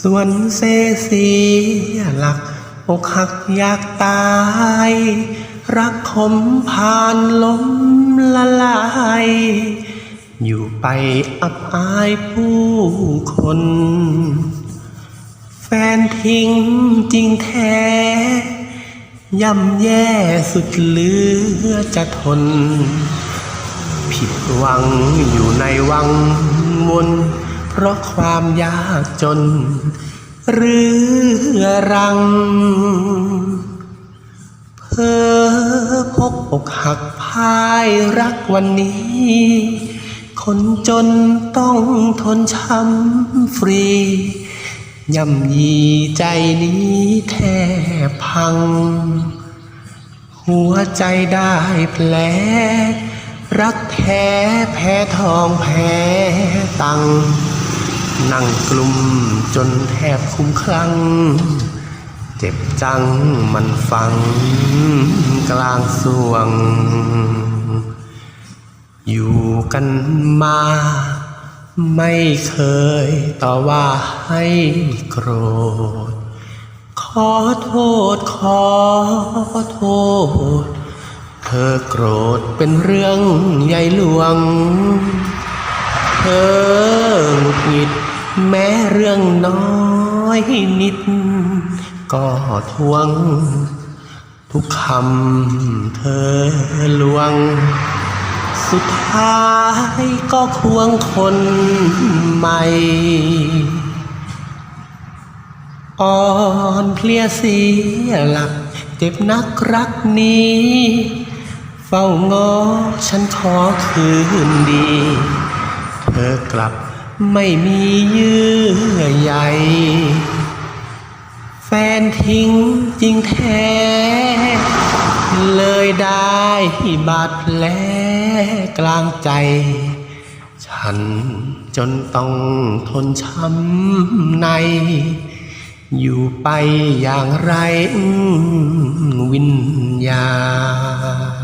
ส่วนเซเสียหลักอกหักอยากตาย รักขมผ่านล้มละลาย อยู่ไปอับอายผู้คน แฟนทิ้งจริงแท้ ย่ำแย่สุดเหลือจะทน ผิดหวังอยู่ในวังวน ราะความยากจนเรือรัง เพอพกอกหักพายรักวันนี้ คนจนต้องทนช้ำฟรีย่ำยีใจนี้แทบพัง หัวใจได้แผล รักแท้แพ้ทองแพ้ตัง นั่งกลุ่มจนแทบคุ้มคลั่ง เจ็บจังมันฟังกลางสวง อยู่กันมา ไม่เคยต่อว่าให้โกรธ ขอโทษขอโทษ เธอโกรธเป็นเรื่องใหญ่หลวง เธอ หงุดหงิด แม้เรื่องน้อยนิด ก็ทวง ทุกคำเธอลวง สุดท้ายก็ควงคนใหม่ อ่อนเพลียเสียหลัก เจ็บนักรักนี้เฝ้างอฉันขอคืนดี เธอกลับ ไม่มีเยื่อใหญ่แฟนทิ้งจริงแท้ เลยได้บาดแผลกลางใจ ฉันจนต้องทนช้ำใน อยู่ไปอย่างไรวิญญาณ